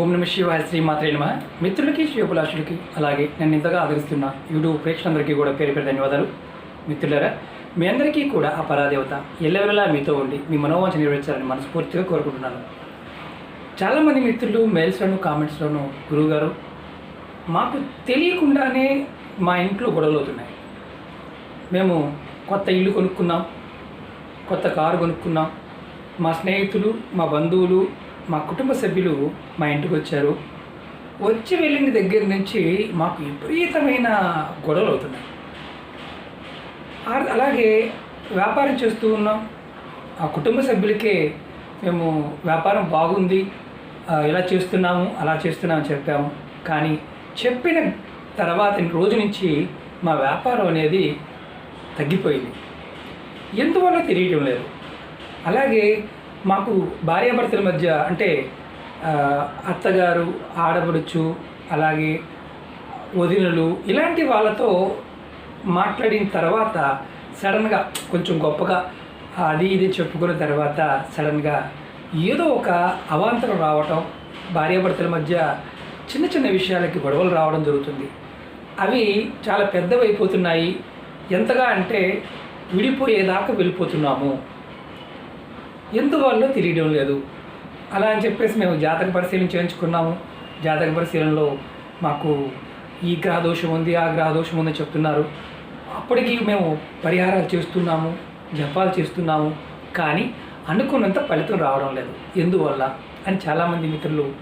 ఓం నమ శివాయ శ్రీమాత్రే నమ. మిత్రులకి శివభిలాషులకి అలాగే నన్ను ఇంతగా ఆదరిస్తున్న యూట్యూబ్ ప్రేక్షకులందరికీ కూడా పేరు పేరు ధన్యవాదాలు. మిత్రులారా మీ అందరికీ కూడా ఆ పరాదేవత ఎల్లవెల్లా మీతో ఉండి మీ మనోవాంఛ నెరవేర్చాలని మనస్ఫూర్తిగా కోరుకుంటున్నాను. చాలామంది మిత్రులు మెయిల్స్లోను కామెంట్స్లోను గురువుగారు మాకు తెలియకుండానే మా ఇంట్లో గొడవలు అవుతున్నాయి. మేము కొత్త ఇల్లు కొనుక్కున్నాం కొత్త కారు కొనుక్కున్నాం. మా స్నేహితులు మా బంధువులు మా కుటుంబ సభ్యులు మా ఇంటికి వచ్చారు. వచ్చి వెళ్ళిన దగ్గర నుంచి మాకు విపరీతమైన గొడవలు అవుతున్నాయి. అలాగే వ్యాపారం చేస్తూ ఉన్నాం. ఆ కుటుంబ సభ్యులకే మేము వ్యాపారం బాగుంది. ఇలా చేస్తున్నాము అలా చేస్తున్నాము అని చెప్పాము. కానీ చెప్పిన తర్వాత రోజు నుంచి మా వ్యాపారం అనేది తగ్గిపోయింది. ఎందువల్ల తెలియటం లేదు. అలాగే మాకు భార్యాభర్తల మధ్య అంటే అత్తగారు ఆడపడుచు అలాగే వదినలు ఇలాంటి వాళ్ళతో మాట్లాడిన తర్వాత సడన్గా కొంచెం గొప్పగా అది ఇది చెప్పుకున్న తర్వాత సడన్గా ఏదో ఒక అవాంతరం రావటం భార్యాభర్తల మధ్య చిన్న చిన్న విషయాలకి గొడవలు రావడం జరుగుతుంది. అవి చాలా పెద్దవైపోతున్నాయి. ఎంతగా అంటే విడిపోయేదాకా వెళ్ళిపోతున్నాము. ఎందువల్ల తెలియడం లేదు? అలా అని చెప్పేసి మేము జాతక పరిశీలన చేయించుకున్నాము. జాతక పరిశీలనలో మాకు ఈ గ్రహ దోషం ఉంది ఆ గ్రహ దోషం ఉందని చెప్తున్నారు. అప్పటికి మేము పరిహారాలు చేస్తున్నాము జపాలు చేస్తున్నాము. కానీ అనుకున్నంత ఫలితం రావడం లేదు. ఎందువల్ల? అని చాలామంది మిత్రులు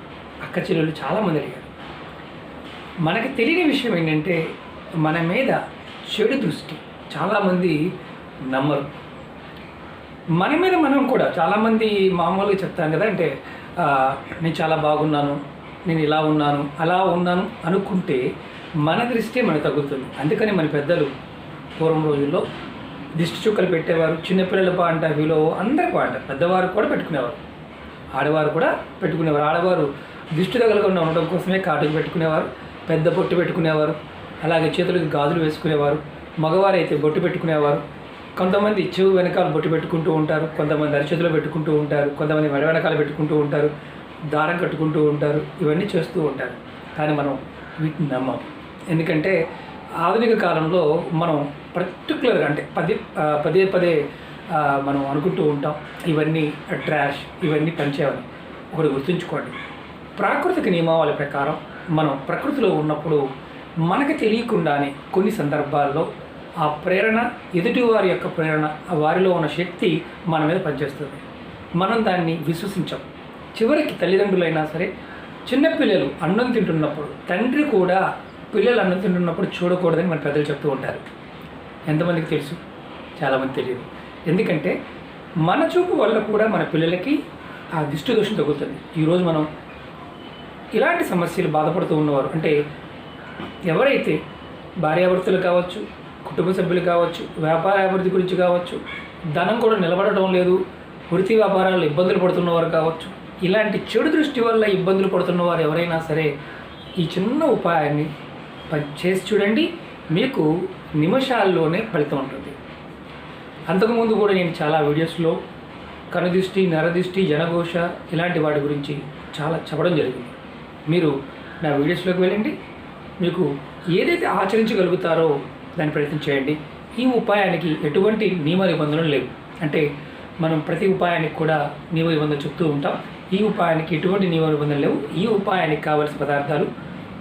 అక్క చెల్లెలు చాలామంది అడిగారు. మనకి తెలియని విషయం ఏంటంటే మన మీద చెడు దృష్టి చాలామంది నమ్మరు. మన మీద మనం కూడా చాలామంది మామూలుగా చెప్తాను కదా అంటే నేను చాలా బాగున్నాను నేను ఇలా ఉన్నాను అలా ఉన్నాను అనుకుంటే మన దృష్టి మనకు తగ్గుతుంది అందుకని మన పెద్దలు పూర్వం రోజుల్లో దిష్టి చుక్కలు పెట్టేవారు చిన్నపిల్లల పాంట వీలో అందరి పాంట పెద్దవారు కూడా పెట్టుకునేవారు. ఆడవారు కూడా పెట్టుకునేవారు. ఆడవారు దిష్టి తగలకుండా ఉండడం కోసమే కాటుకు పెట్టుకునేవారు పెద్ద బొట్టు పెట్టుకునేవారు అలాగే చేతులకు గాజులు వేసుకునేవారు మగవారు అయితే బొట్టు పెట్టుకునేవారు కొంతమంది చెవు వెనకాల బొట్టు పెట్టుకుంటూ ఉంటారు కొంతమంది అరిచేతిలో పెట్టుకుంటూ ఉంటారు కొంతమంది మెడ వెనకాల పెట్టుకుంటూ ఉంటారు దారం కట్టుకుంటూ ఉంటారు ఇవన్నీ చేస్తూ ఉంటారు. కానీ మనం వీటిని నమ్మం. ఎందుకంటే ఆధునిక కాలంలో మనం పర్టికులర్గా అంటే పదే పదే పదే మనం అనుకుంటూ ఉంటాం ఇవన్నీ ట్రాష్ ఇవన్నీ పనిచేయాలి ఒకటి గుర్తుంచుకోండి. ప్రాకృతిక నియమావళి ప్రకారం మనం ప్రకృతిలో ఉన్నప్పుడు మనకు తెలియకుండానే కొన్ని సందర్భాల్లో ఆ ప్రేరణ ఎదుటివారి యొక్క ప్రేరణ ఆ వారిలో ఉన్న శక్తి మన మీద పనిచేస్తుంది. మనం దాన్ని విశ్వసించాం. చివరికి తల్లిదండ్రులైనా సరే చిన్నపిల్లలు అన్నం తింటున్నప్పుడు తండ్రి కూడా పిల్లలు అన్నం తింటున్నప్పుడు చూడకూడదని మన పెద్దలు చెప్తూ ఉంటారు. ఎంతమందికి తెలుసు? చాలామంది తెలియదు. ఎందుకంటే మన చూపు వల్ల కూడా మన పిల్లలకి ఆ దిష్టి దోషం తగ్గుతుంది. ఈరోజు మనం ఇలాంటి సమస్యలు బాధపడుతూ ఉన్నవారు అంటే ఎవరైతే భార్యాభర్తలు కావచ్చు కుటుంబ సభ్యులు కావచ్చు వ్యాపార అభివృద్ధి గురించి కావచ్చు ధనం కూడా నిలబడటం లేదు వృత్తి వ్యాపారాలు ఇబ్బందులు పడుతున్నవారు కావచ్చు. ఇలాంటి చెడు దృష్టి వల్ల ఇబ్బందులు పడుతున్నవారు ఎవరైనా సరే ఈ చిన్న ఉపాయాన్ని చేసి చూడండి మీకు నిమిషాల్లోనే ఫలితం ఉంటుంది. అంతకుముందు కూడా నేను చాలా వీడియోస్లో కనుదిష్టి నరదిష్టి జనఘోష ఇలాంటి వాటి గురించి చాలా చెప్పడం జరిగింది. మీరు నా వీడియోస్లోకి వెళ్ళండి. మీకు ఏదైతే ఆచరించగలుగుతారో దాన్ని ప్రయత్నం చేయండి. ఈ ఉపాయానికి ఎటువంటి నియమ నిబంధనలు లేవు. అంటే మనం ప్రతి ఉపాయానికి కూడా నియమ నిబంధనలు చెప్తూ ఉంటాం. ఈ ఉపాయానికి ఎటువంటి నియమ నిబంధనలు లేవు. ఈ ఉపాయానికి కావలసిన పదార్థాలు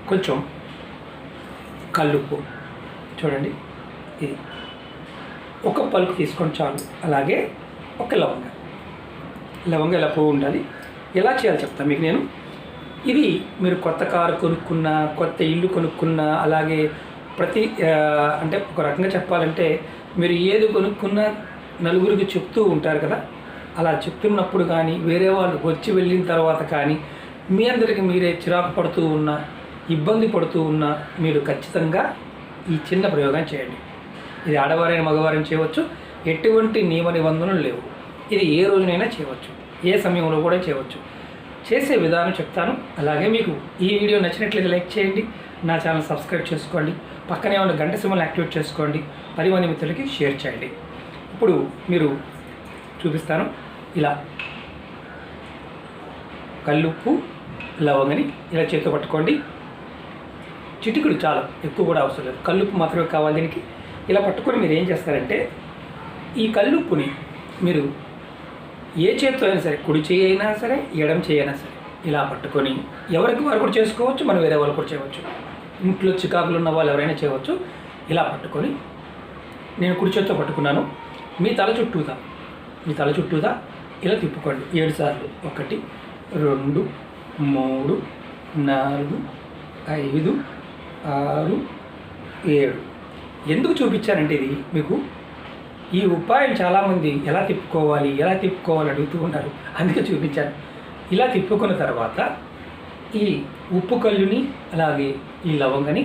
కొంచెం కల్లుప్పు. చూడండి. ఇది ఒక పలుకు తీసుకొని చాలు. అలాగే ఒక లవంగ. లవంగ ఇలా పువ్వు ఉండాలి? ఎలా చేయాలో చెప్తాను మీకు నేను. ఇది మీరు కొత్త కారు కొనుక్కున్న కొత్త ఇల్లు కొనుక్కున్న అలాగే ప్రతి అంటే ఒక రకంగా చెప్పాలంటే మీరు ఏది కొనుక్కున్న నలుగురికి చెప్తూ ఉంటారు కదా అలా చెప్తున్నప్పుడు కానీ వేరే వాళ్ళు వచ్చి వెళ్ళిన తర్వాత కానీ మీ అందరికి మీరే చిరాకు పడుతూ ఉన్నా ఇబ్బంది పడుతూ ఉన్నా మీరు ఖచ్చితంగా ఈ చిన్న ప్రయోగం చేయండి. ఇది ఆడవారైన మగవారిని చేయవచ్చు ఎటువంటి నియమ నిబంధనలు లేవు. ఇది ఏ రోజునైనా చేయవచ్చు ఏ సమయంలో కూడా చేయవచ్చు. చేసే విధానం చెప్తాను. అలాగే మీకు ఈ వీడియో నచ్చినట్లయితే లైక్ చేయండి నా ఛానల్ సబ్స్క్రైబ్ చేసుకోండి. పక్కనే ఉన్న గంట సింబల్ యాక్టివేట్ చేసుకోండి. పది మంది మిత్రులకి షేర్ చేయండి. ఇప్పుడు మీరు చూపిస్తాను. ఇలా. కల్లుప్పు లవంగని ఇలా చేతితో పట్టుకోండి. చిటికుడు చాలా ఎక్కువ కూడా అవసరం లేదు. కల్లుప్పు మాత్రమే కావాలి దీనికి. ఇలా పట్టుకొని మీరు ఏం చేస్తారంటే ఈ కల్లుప్పుని మీరు ఏ చేతితో అయినా సరే కుడి చేయి అయినా సరే ఎడం చేయి అయినా సరే ఇలా పట్టుకొని ఎవరికి వారు కూడా చేసుకోవచ్చు మనం వేరే వాళ్ళు కూడా చేయవచ్చు. ఇంట్లో చికాకులు ఉన్న వాళ్ళు ఎవరైనా చేయవచ్చు. ఇలా పట్టుకొని నేను కుడి చేత్తో పట్టుకున్నాను. మీ తల చుట్టూదా? మీ తల చుట్టూదా? ఇలా తిప్పుకోండి. ఏడు సార్లు. ఒకటి రెండు మూడు నాలుగు ఐదు ఆరు ఏడు. ఎందుకు చూపించానంటే ఇది? మీకు ఈ ఉపాయం చాలామంది ఎలా తిప్పుకోవాలి ఎలా తిప్పుకోవాలి అడుగుతూ ఉన్నారు. అందుకే చూపించాను. ఇలా తిప్పుకున్న తర్వాత ఈ ఉప్పు కల్లుని అలాగే ఈ లవంగని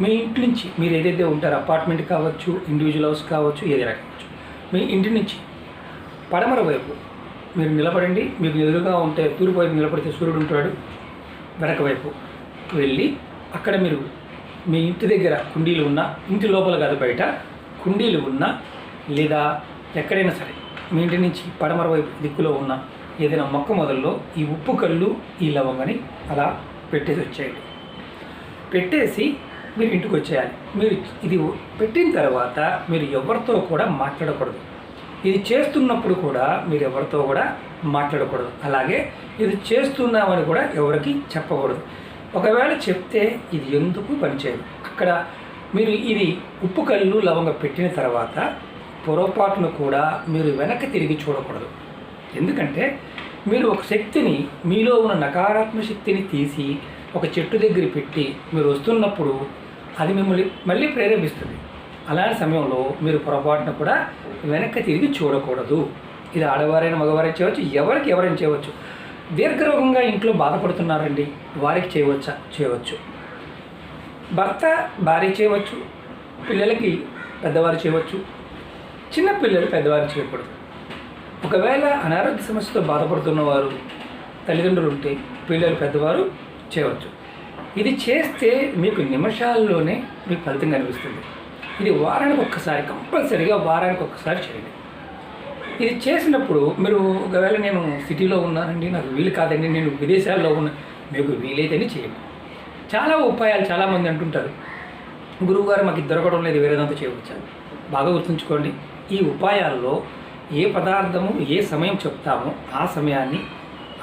మీ ఇంటి నుంచి మీరు ఏదైతే ఉంటారో అపార్ట్మెంట్ కావచ్చు ఇండివిజువల్ హౌస్ కావచ్చు ఏదైనా కావచ్చు మీ ఇంటి నుంచి పడమర వైపు మీరు నిలబడండి. మీకు ఎదురుగా ఉంటే తూర్పు వైపు నిలబడితే సూర్యుడు ఉంటాడు. వెనక వైపు వెళ్ళి అక్కడ మీరు మీ ఇంటి దగ్గర కుండీలు ఉన్న ఇంటి లోపల కాదు బయట కుండీలు ఉన్న లేదా ఎక్కడైనా సరే మీ ఇంటి నుంచి పడమర వైపు దిక్కులో ఉన్న ఏదైనా మొక్క మొదల్లో ఈ ఉప్పు కళ్ళు ఈ లవంగని అలా పెట్టేసి వచ్చేయండి. పెట్టేసి మీరు ఇంటికి వచ్చేయాలి. మీరు ఇది పెట్టిన తర్వాత మీరు ఎవరితో కూడా మాట్లాడకూడదు. ఇది చేస్తున్నప్పుడు కూడా మీరు ఎవరితో కూడా మాట్లాడకూడదు. అలాగే ఇది చేస్తున్నామని కూడా ఎవరికి చెప్పకూడదు. ఒకవేళ చెప్తే ఇది ఎందుకు పనిచేయదు? అక్కడ మీరు ఇది ఉప్పు కళ్ళు లవంగ పెట్టిన తర్వాత పొరపాటును కూడా మీరు వెనక్కి తిరిగి చూడకూడదు. ఎందుకంటే మీరు ఒక శక్తిని మీలో ఉన్న నకారాత్మక శక్తిని తీసి ఒక చెట్టు దగ్గర పెట్టి మీరు వస్తున్నప్పుడు అది మిమ్మల్ని మళ్ళీ ప్రేరేపిస్తుంది. అలాంటి సమయంలో మీరు పొరపాటున కూడా వెనక్కి తిరిగి చూడకూడదు. ఇది ఆడవారైన మగవారైనా చేయవచ్చు ఎవరికి ఎవరైనా చేయవచ్చు. దీర్ఘరోగంగా ఇంట్లో బాధపడుతున్నారండి వారికి చేయవచ్చా? చేయవచ్చు. భర్త భార్య చేయవచ్చు పిల్లలకి పెద్దవారు చేయవచ్చు చిన్న పిల్లలు పెద్దవారు చేయకూడదు. ఒకవేళ అనారోగ్య సమస్యతో బాధపడుతున్న వారు తల్లిదండ్రులు ఉంటే పిల్లలు పెద్దవారు చేయవచ్చు. ఇది చేస్తే మీకు నిమిషాల్లోనే మీకు ఫలితం కనిపిస్తుంది. ఇది వారానికి ఒక్కసారి కంపల్సరీగా వారానికి ఒక్కసారి చేయండి. ఇది చేసినప్పుడు మీరు ఒకవేళ నేను సిటీలో ఉన్నానండి నాకు వీలు కాదండి నేను విదేశాల్లో ఉన్న మీకు వీలైతేనే చేయండి. చాలా ఉపాయాలు చాలామంది అంటుంటారు. గురువుగారు మాకు దొరకడం లేదు వేరేదంతా చేయవచ్చు? బాగా గుర్తుంచుకోండి. ఈ ఉపాయాల్లో ఏ పదార్థము ఏ సమయం చెప్తామో ఆ సమయాన్ని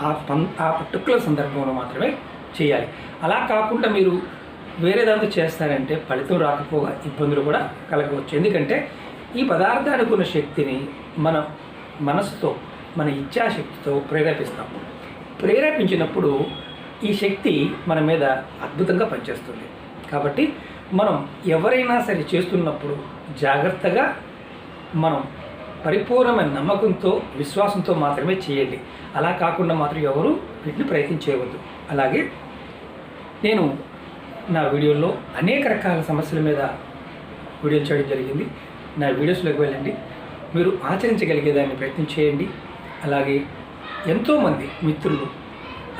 ఆ పం ఆ పర్టికులర్ సందర్భంలో మాత్రమే చేయాలి. అలా కాకుండా మీరు వేరే దాంతో చేస్తారంటే ఫలితం రాకపోగా ఇబ్బందులు కూడా కలగవచ్చు. ఎందుకంటే ఈ పదార్థానికి ఉన్న శక్తిని మన మనసుతో మన ఇచ్ఛాశక్తితో ప్రేరేపిస్తాం. ప్రేరేపించినప్పుడు ఈ శక్తి మన మీద అద్భుతంగా పనిచేస్తుంది. కాబట్టి మనం ఎవరైనా సరే చేస్తున్నప్పుడు జాగ్రత్తగా మనం పరిపూర్ణమైన నమ్మకంతో విశ్వాసంతో మాత్రమే చేయండి. అలా కాకుండా మాత్రం ఎవరు వీటిని ప్రయత్నం చేయవద్దు. అలాగే నేను నా వీడియోలో అనేక రకాల సమస్యల మీద వీడియోలు చేయడం జరిగింది. నా వీడియోస్లోకి వెళ్ళండి. మీరు ఆచరించగలిగేదాన్ని ప్రయత్నం చేయండి. అలాగే ఎంతోమంది మిత్రులు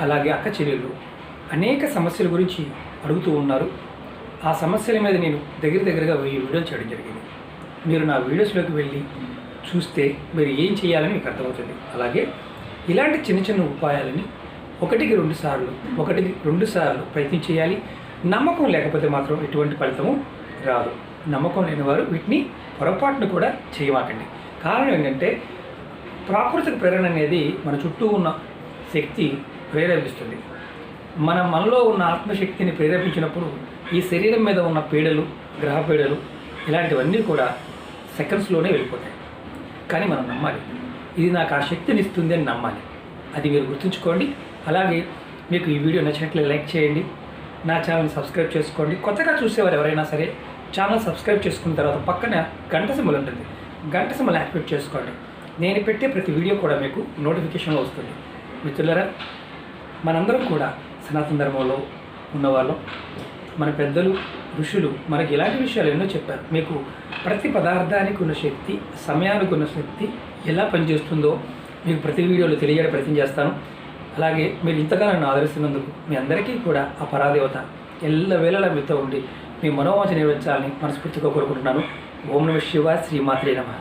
అలాగే అక్క చెల్లెళ్ళు అనేక సమస్యల గురించి అడుగుతూ ఉన్నారు. ఆ సమస్యల మీద నేను దగ్గర దగ్గరగా వెయ్యి వీడియోలు చేయడం జరిగింది. మీరు నా వీడియోస్లోకి వెళ్ళి చూస్తే మీరు ఏం చేయాలని మీకు అర్థమవుతుంది. అలాగే ఇలాంటి చిన్న చిన్న ఉపాయాలని ఒకటికి రెండు సార్లు ఒకటికి రెండు సార్లు ప్రయత్నం చేయాలి. నమ్మకం లేకపోతే మాత్రం ఎటువంటి ఫలితము రాదు. నమ్మకం లేని వారు వీటిని పొరపాటును కూడా చేయమాకండి. కారణం ఏంటంటే ప్రాకృతిక ప్రేరణ అనేది మన చుట్టూ ఉన్న శక్తి ప్రేరేపిస్తుంది. మన మనలో ఉన్న ఆత్మశక్తిని ప్రేరేపించినప్పుడు ఈ శరీరం మీద ఉన్న పీడలు గ్రహ పీడలు ఇలాంటివన్నీ కూడా సెకండ్స్లోనే వెళ్ళిపోతాయి. కానీ మనం నమ్మాలి. ఇది నాకు ఆ శక్తిని ఇస్తుంది అని నమ్మాలి. అది మీరు గుర్తుంచుకోండి. అలాగే మీకు ఈ వీడియో నచ్చినట్లే లైక్ చేయండి. నా ఛానల్ని సబ్స్క్రైబ్ చేసుకోండి. కొత్తగా చూసేవారు ఎవరైనా సరే ఛానల్ సబ్స్క్రైబ్ చేసుకున్న తర్వాత పక్కన గంట సింబల్ ఉంటుంది. గంట సింబల్ యాక్టివేట్ చేసుకోండి. నేను పెట్టే ప్రతి వీడియో కూడా మీకు నోటిఫికేషన్లో వస్తుంది. మిత్రులరా మనందరం కూడా సనాతన ధర్మంలో ఉన్నవాళ్ళం. మన పెద్దలు ఋషులు మనకి ఇలాంటి విషయాలు ఎన్నో చెప్పారు. మీకు ప్రతి పదార్థానికి ఉన్న శక్తి సమయానికి ఉన్న శక్తి ఎలా పనిచేస్తుందో మీకు ప్రతి వీడియోలో తెలియజేయడం ప్రయత్నం చేస్తాను. అలాగే మీరు ఇంతగా నన్ను ఆదరిస్తున్నందుకు మీ అందరికీ కూడా ఆ పరాదేవత ఎల్ల మీతో ఉండి మీ మనోవాంఛ నెరవేర్చాలని మనస్ఫూర్తిగా కోరుకుంటున్నాను. ఓం నమ శివ శ్రీమాత్రే నమ.